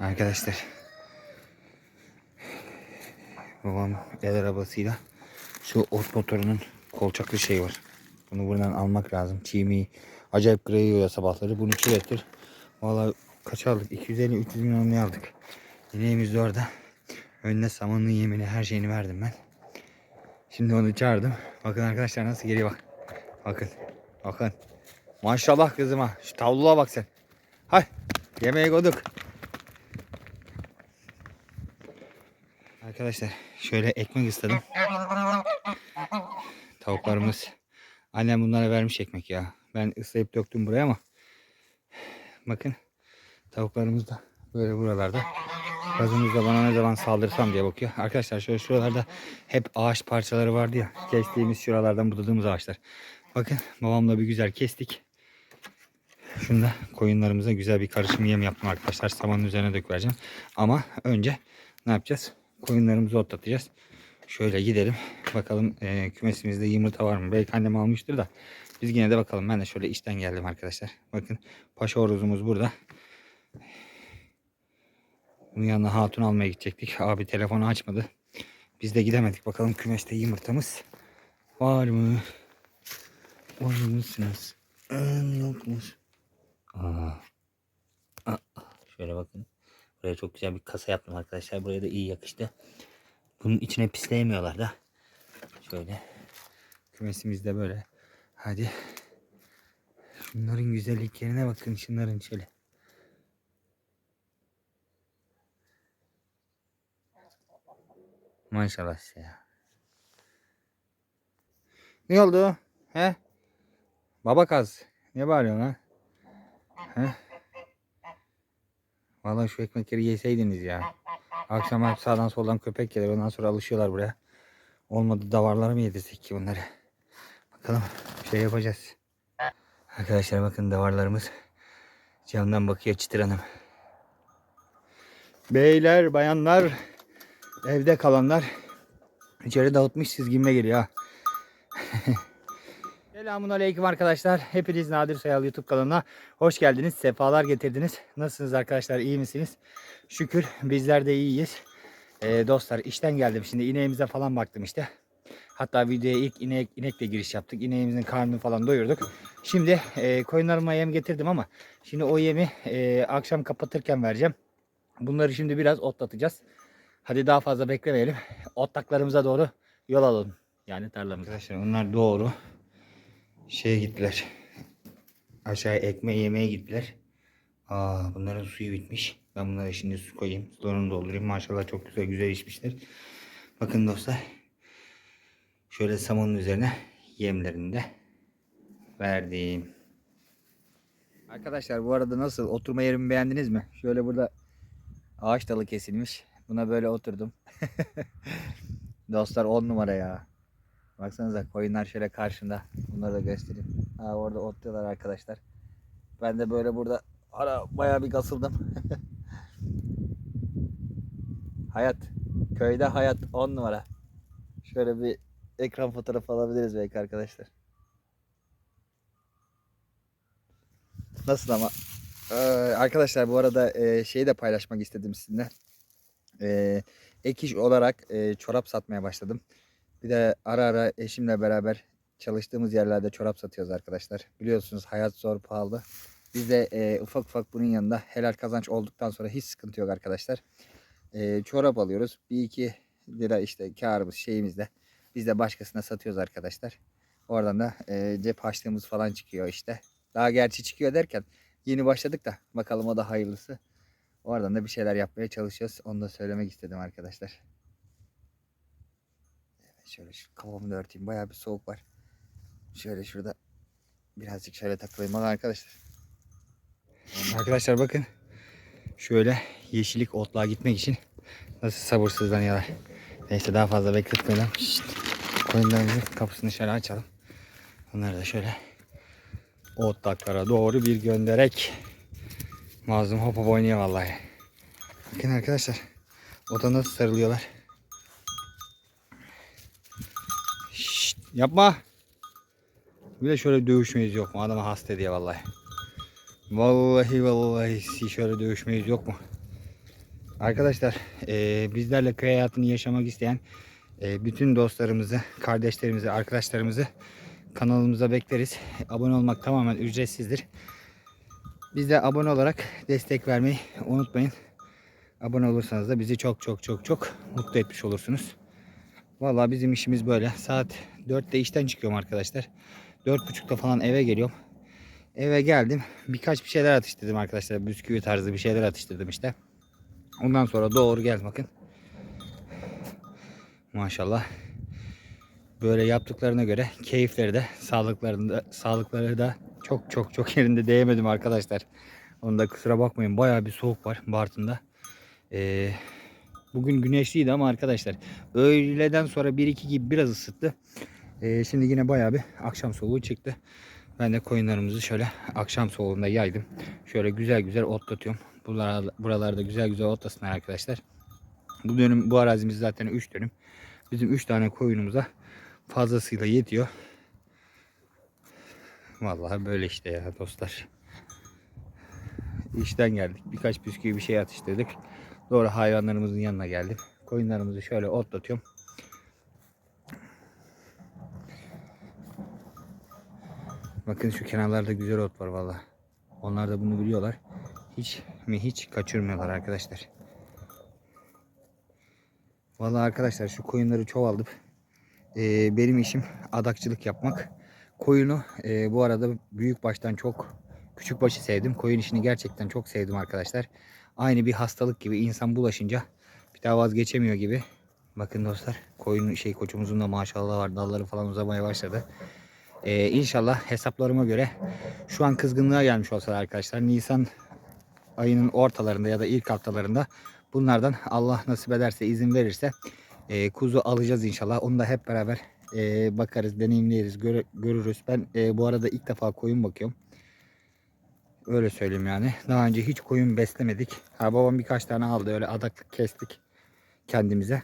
Arkadaşlar. Babam el arabasıyla şu ot motorunun kolçaklı şeyi var. Bunu buradan almak lazım. Çiğmi acayip greyiyor ya sabahları. Bunu kirlettir. Valla kaç aldık? 250-300 milyon ne aldık? İneğimiz de orada. Önüne samanın yemini her şeyini verdim ben. Şimdi onu çağırdım. Bakın arkadaşlar nasıl geliyor bak. Bakın. Bakın. Maşallah kızıma. Şu tavluluğa bak sen. Hay. Yemeğe koyduk. Arkadaşlar şöyle ekmek ısladım. Tavuklarımız. Annem bunlara vermiş ekmek ya. Ben ıslayıp döktüm buraya ama. Bakın. Tavuklarımız da böyle buralarda. Gazımız da bana ne zaman saldırsam diye bakıyor. Arkadaşlar şöyle şuralarda hep ağaç parçaları vardı ya. Kestiğimiz şuralardan budadığımız ağaçlar. Bakın babamla bir güzel kestik. Şunu da koyunlarımıza güzel bir karışım yem yaptım arkadaşlar. Samanın üzerine döküvereceğim. Ama önce ne yapacağız? Koyunlarımızı otlatacağız. Şöyle gidelim. Bakalım e, kümesimizde yumurta var mı? Belki annem almıştır da. Biz yine de bakalım. Ben de şöyle işten geldim arkadaşlar. Bakın paşa horozumuz burada. Bunun yanına hatun almaya gidecektik. Abi telefonu açmadı. Biz de gidemedik. Bakalım kümeste yumurtamız var mı? Var mısınız? Ee, yokmuş. Aa. Aa. Şöyle bakın. Buraya çok güzel bir kasa yaptım arkadaşlar. Buraya da iyi yakıştı. Bunun içine pisleyemiyorlar da. Şöyle. Kümesimizde böyle. Hadi. Şunların güzelliklerine bakın. Şunların şöyle. Maşallah ya. Ne oldu? He? Baba kaz. Ne bağırıyorsun ha? He? Vallahi şu ekmekleri yeseydiniz ya. Akşam hep sağdan soldan köpek gelir. Ondan sonra alışıyorlar buraya. Olmadı davarları mı yedirsek ki bunları? Bakalım bir şey yapacağız. Arkadaşlar bakın davarlarımız camdan bakıyor Çıtır Hanım. Beyler, bayanlar, evde kalanlar içeri dağıtmış çizgime geliyor ha. Selamun Aleyküm arkadaşlar. Hepiniz Nadir Sayal YouTube kanalına hoş geldiniz. Sefalar getirdiniz. Nasılsınız arkadaşlar? İyi misiniz? Şükür bizler de iyiyiz. Ee, dostlar işten geldim. Şimdi ineğimize falan baktım işte. Hatta videoya ilk inek, inekle giriş yaptık. İneğimizin karnını falan doyurduk. Şimdi e, koyunlarıma yem getirdim ama şimdi o yemi e, akşam kapatırken vereceğim. Bunları şimdi biraz otlatacağız. Hadi daha fazla beklemeyelim. Otlaklarımıza doğru yol alalım. Yani tarlamıza. Arkadaşlar onlar doğru şeye gittiler. Aşağıya ekmeği yemeye gittiler. Aa bunların suyu bitmiş. Ben bunlara şimdi su koyayım. Sularını doldurayım. Maşallah çok güzel güzel içmişler. Bakın dostlar. Şöyle samanın üzerine yemlerini de verdim. Arkadaşlar bu arada nasıl? Oturma yerimi beğendiniz mi? Şöyle burada ağaç dalı kesilmiş. Buna böyle oturdum. Dostlar 10 numara ya. Baksanıza koyunlar şöyle karşımda. Bunları da göstereyim. Ha orada otluyorlar arkadaşlar. Ben de böyle burada ara bayağı bir kasıldım. hayat. Köyde hayat 10 numara. Şöyle bir ekran fotoğrafı alabiliriz belki arkadaşlar. Nasıl ama? Ee, arkadaşlar bu arada e, şeyi de paylaşmak istedim sizinle. E, ek iş olarak e, çorap satmaya başladım. Bir de ara ara eşimle beraber çalıştığımız yerlerde çorap satıyoruz arkadaşlar. Biliyorsunuz hayat zor pahalı. Biz de e, ufak ufak bunun yanında helal kazanç olduktan sonra hiç sıkıntı yok arkadaşlar. E, çorap alıyoruz. Bir iki lira işte karımız şeyimizde. Biz de başkasına satıyoruz arkadaşlar. Oradan da e, cep harçlığımız falan çıkıyor işte. Daha gerçi çıkıyor derken yeni başladık da bakalım o da hayırlısı. Oradan da bir şeyler yapmaya çalışıyoruz. Onu da söylemek istedim arkadaşlar. Şöyle şu kafamı da örteyim. Bayağı bir soğuk var. Şöyle şurada birazcık şöyle takılayım arkadaşlar. Arkadaşlar bakın. Şöyle yeşillik otluğa gitmek için nasıl sabırsızlanıyorlar. Neyse daha fazla bekletmeyelim. Şşt. Koyunlarımızın kapısını şöyle açalım. Onları da şöyle otlaklara doğru bir gönderek. Mazlum hop hop oynuyor vallahi. Bakın arkadaşlar. Ota nasıl sarılıyorlar. Yapma. Bir de şöyle dövüşmeyiz yok mu? Adama hasta diye vallahi. Vallahi vallahi şöyle dövüşmeyiz yok mu? Arkadaşlar eee, bizlerle köy hayatını yaşamak isteyen eee, bütün dostlarımızı, kardeşlerimizi, arkadaşlarımızı kanalımıza bekleriz. Abone olmak tamamen ücretsizdir. Biz de abone olarak destek vermeyi unutmayın. Abone olursanız da bizi çok çok çok çok mutlu etmiş olursunuz. Vallahi bizim işimiz böyle. Saat 4'te işten çıkıyorum arkadaşlar. 4.30'da falan eve geliyorum. Eve geldim. Birkaç bir şeyler atıştırdım arkadaşlar. Bisküvi tarzı bir şeyler atıştırdım işte. Ondan sonra doğru gel bakın. Maşallah. Böyle yaptıklarına göre keyifleri de sağlıklarında sağlıkları da çok çok çok yerinde değemedim arkadaşlar. Onu da kusura bakmayın. Bayağı bir soğuk var Bartın'da. Ee, bugün güneşliydi ama arkadaşlar öğleden sonra 1-2 gibi biraz ısıttı. Ee, şimdi yine bayağı bir akşam soğuğu çıktı. Ben de koyunlarımızı şöyle akşam soğuğunda yaydım. Şöyle güzel güzel otlatıyorum. Buralarda, buralarda güzel güzel otlasınlar arkadaşlar. Bu dönüm bu arazimiz zaten 3 dönüm. Bizim 3 tane koyunumuza fazlasıyla yetiyor. Vallahi böyle işte ya dostlar. İşten geldik. Birkaç bisküvi bir şey atıştırdık. Doğru hayvanlarımızın yanına geldim. Koyunlarımızı şöyle otlatıyorum. Bakın şu kenarlarda güzel ot var valla. Onlar da bunu biliyorlar. Hiç mi hiç kaçırmıyorlar arkadaşlar. Valla arkadaşlar şu koyunları çoğaldım. Ee, benim işim adakçılık yapmak. Koyunu e, bu arada büyük baştan çok küçük başı sevdim. Koyun işini gerçekten çok sevdim arkadaşlar. Aynı bir hastalık gibi insan bulaşınca bir daha vazgeçemiyor gibi. Bakın dostlar koyun şey koçumuzun da maşallah var dalları falan uzamaya başladı. Ee, inşallah hesaplarıma göre şu an kızgınlığa gelmiş olsa arkadaşlar Nisan ayının ortalarında ya da ilk haftalarında bunlardan Allah nasip ederse izin verirse e, kuzu alacağız inşallah. Onu da hep beraber e, bakarız, deneyimleriz, göre- görürüz. Ben e, bu arada ilk defa koyun bakıyorum. Öyle söyleyeyim yani. Daha önce hiç koyun beslemedik. Ha, babam birkaç tane aldı öyle adak kestik kendimize.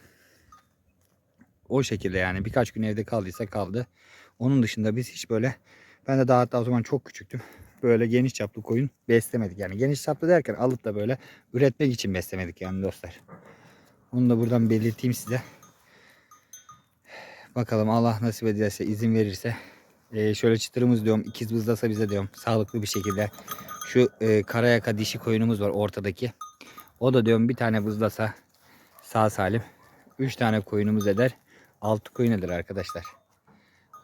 O şekilde yani birkaç gün evde kaldıysa kaldı. Onun dışında biz hiç böyle ben de daha hatta o zaman çok küçüktüm. Böyle geniş çaplı koyun beslemedik. Yani geniş çaplı derken alıp da böyle üretmek için beslemedik yani dostlar. Onu da buradan belirteyim size. Bakalım Allah nasip ederse izin verirse. Ee, şöyle çıtırımız diyorum. ikiz bızlasa bize diyorum. Sağlıklı bir şekilde. Şu e, karayaka dişi koyunumuz var ortadaki. O da diyorum bir tane bızlasa sağ salim. Üç tane koyunumuz eder. Altı koyun eder arkadaşlar.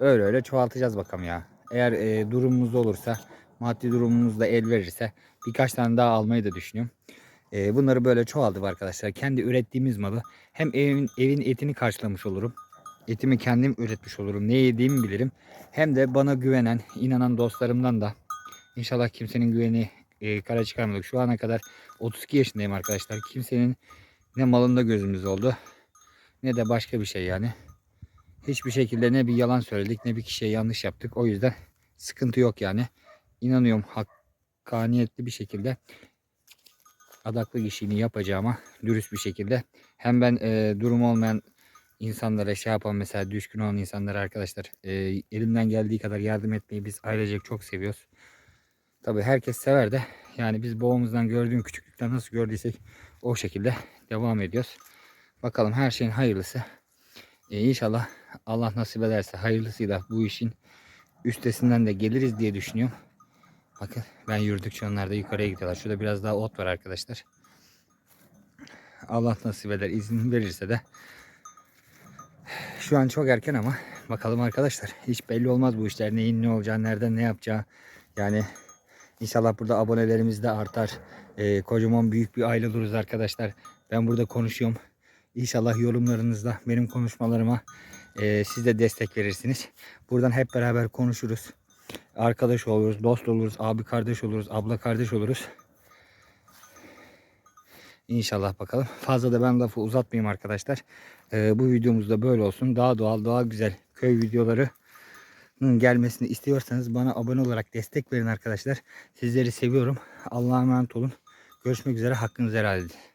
Öyle öyle çoğaltacağız bakalım ya. Eğer e, durumumuz olursa, maddi durumumuz da el verirse birkaç tane daha almayı da düşünüyorum. E, bunları böyle çoğaldık arkadaşlar. Kendi ürettiğimiz malı hem evin, evin etini karşılamış olurum. Etimi kendim üretmiş olurum. Ne yediğimi bilirim. Hem de bana güvenen, inanan dostlarımdan da inşallah kimsenin güveni e, kara çıkarmadık. Şu ana kadar 32 yaşındayım arkadaşlar. Kimsenin ne malında gözümüz oldu ne de başka bir şey yani. Hiçbir şekilde ne bir yalan söyledik ne bir kişiye yanlış yaptık. O yüzden sıkıntı yok yani. İnanıyorum hakkaniyetli bir şekilde adaklı işini yapacağıma dürüst bir şekilde. Hem ben e, durum olmayan insanlara şey yapan mesela düşkün olan insanlara arkadaşlar e, elimden geldiği kadar yardım etmeyi biz ailecek çok seviyoruz. Tabi herkes sever de yani biz babamızdan gördüğüm küçüklükten nasıl gördüysek o şekilde devam ediyoruz. Bakalım her şeyin hayırlısı. E, inşallah Allah nasip ederse hayırlısıyla bu işin üstesinden de geliriz diye düşünüyorum. Bakın ben yürüdükçe onlar da yukarıya gidiyorlar. Şurada biraz daha ot var arkadaşlar. Allah nasip eder izin verirse de şu an çok erken ama bakalım arkadaşlar. Hiç belli olmaz bu işler. Neyin ne olacağı, nereden ne yapacağı. Yani inşallah burada abonelerimiz de artar. Ee, kocaman büyük bir aile oluruz arkadaşlar. Ben burada konuşuyorum. İnşallah yorumlarınızda benim konuşmalarıma e, siz de destek verirsiniz. Buradan hep beraber konuşuruz. Arkadaş oluruz, dost oluruz, abi kardeş oluruz, abla kardeş oluruz. İnşallah bakalım. Fazla da ben lafı uzatmayayım arkadaşlar. Ee, bu videomuz da böyle olsun. Daha doğal, daha güzel köy videolarının gelmesini istiyorsanız bana abone olarak destek verin arkadaşlar. Sizleri seviyorum. Allah'a emanet olun. Görüşmek üzere. Hakkınızı helal edin.